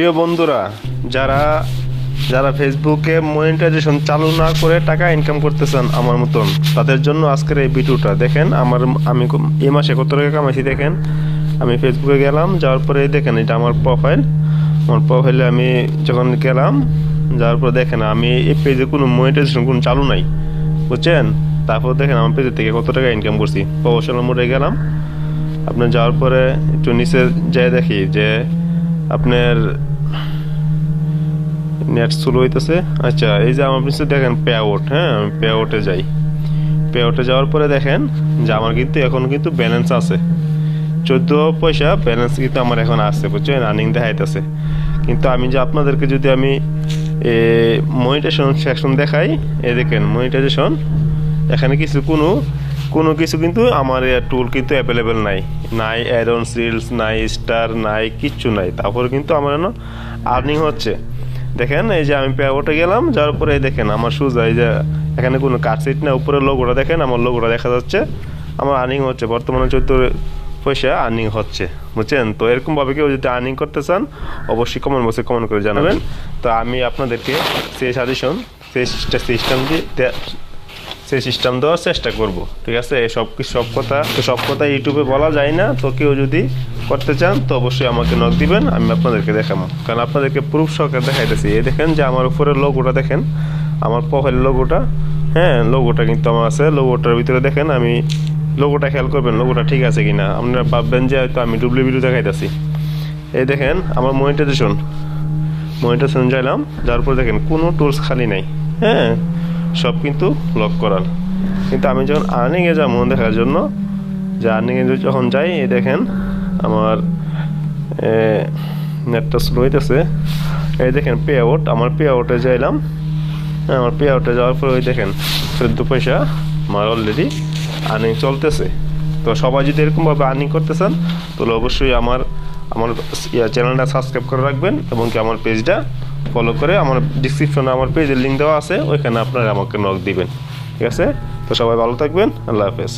প্রিয় বন্ধুরা, যারা যারা ফেসবুকে মনিটাইজেশন চালু না করে টাকা ইনকাম করতেছেন আমার মতন, তাদের জন্য আজকের এই ভিডিওটা। দেখেন, আমার আমি এই মাসে কত টাকা কামাইছি দেখেন। আমি ফেসবুকে গেলাম, যাওয়ার পরে দেখেন, এটা আমার প্রোফাইল আমার প্রোফাইলে আমি যখন গেলাম, যাওয়ার পরে দেখেন, আমি এই পেজে কোনো মনিটাইজেশন কোনো চালু নাই, বুঝছেন? তারপর দেখেন, আমার পেজের থেকে কত টাকা ইনকাম করছি। প্রফেশনাল মোডে গেলাম, আপনার যাওয়ার পরে একটু নিচে যেয়ে দেখি যে আপনার নেট স্লো হইতেছে। আচ্ছা এই যে নিচে দেখেন পে হ্যাঁ আমি পে আউটে যাই। পে যাওয়ার পরে দেখেন যে আমার কিন্তু এখন কিন্তু ব্যালেন্স আছে। চোদ্দ পয়সা ব্যালেন্স কিন্তু আমার এখন আসছে বুঝছেন? আর্নিং দেখাইতেছে। কিন্তু আমি যে আপনাদেরকে যদি আমি মনিটাইজেশন সেকশন দেখাই এ দেখেন মনিটাইজেশন এখানে কিছু কোনো কোনো কিছু কিন্তু আমার টুল কিন্তু অ্যাভেলেবেল নাই। নাই অ্যাডন সিলস নাই স্টার নাই কিচ্ছু নাই। তারপরে কিন্তু আমার যেন আর্নিং হচ্ছে। দেখেন, এই যে আমি পেয়ারবোর্ডে গেলাম যার পরে এই দেখেন আমার সুজা এই যে এখানে কোনো কাটসিট না উপরে লোগোটা দেখেন, আমার লোগোটা দেখা যাচ্ছে, আমার আর্নিং হচ্ছে। বর্তমানে চোদ্দ পয়সা আর্নিং হচ্ছে, বুঝছেন? তো এরকমভাবে কেউ যদি আর্নিং করতে চান, অবশ্যই কমেন্ট বক্সে কমেন্ট করে জানাবেন। তো আমি আপনাদেরকে সেই সাজেশন সেই সিস্টেম দিয়ে দে- সেই সিস্টেম দেওয়ার চেষ্টা করব, ঠিক আছে? সব সব কথা? তো সব কথা ইউটিউবে বলা যায় না, তো কেউ যদি করতে চান, তো অবশ্যই আমাকে নক দিবেন, আমি আপনাদেরকে দেখাবো। কারণ আপনাদেরকে প্রুফ সহকারে দেখাইতেছি। এই দেখেন যে আমার উপরে লোগোটা দেখেন, আমার প্রোফাইল লোগোটা হ্যাঁ লোগোটা কিন্তু আমার আছে। লোগোটার ভিতরে দেখেন, আমি লোগোটা খেয়াল করবেন লোগোটা ঠিক আছে কিনা। আপনারা ভাববেন যে হয়তো আমি ডুবলি ভিডিও দেখাইতেছি। এই দেখেন, আমার মনিটাইজেশন মনিটাইজেশন যাইলাম যার পর দেখেন, কোনো টুলস খালি নাই হ্যাঁ? সব কিন্তু লক করার কিন্তু আমি যখন আর্নিংয়ে যাব দেখার জন্য যে আর্নিংয়ে যখন যাই এই দেখেন আমার নেটটা স্লো হইতেছে। এই দেখেন পে আউট আমার পে আউটে যাইলাম। হ্যাঁ, আমার পে আউটে যাওয়ার পরে ওই দেখেন চোদ্দ পয়সা আমার অলরেডি আর্নিং চলতেছে। তো সবাই যদি এরকমভাবে আর্নিং করতে চান তাহলে অবশ্যই আমার আমার চ্যানেলটা সাবস্ক্রাইব করে রাখবেন এবং কি আমার পেজটা ফলো করে আমার ডিসক্রিপশনে আমার পেজের লিঙ্ক দেওয়া আছে, ওইখানে আপনারা আমাকে নক দিবেন। ঠিক আছে? তো সবাই ভালো থাকবেন, আল্লাহ হাফেজ।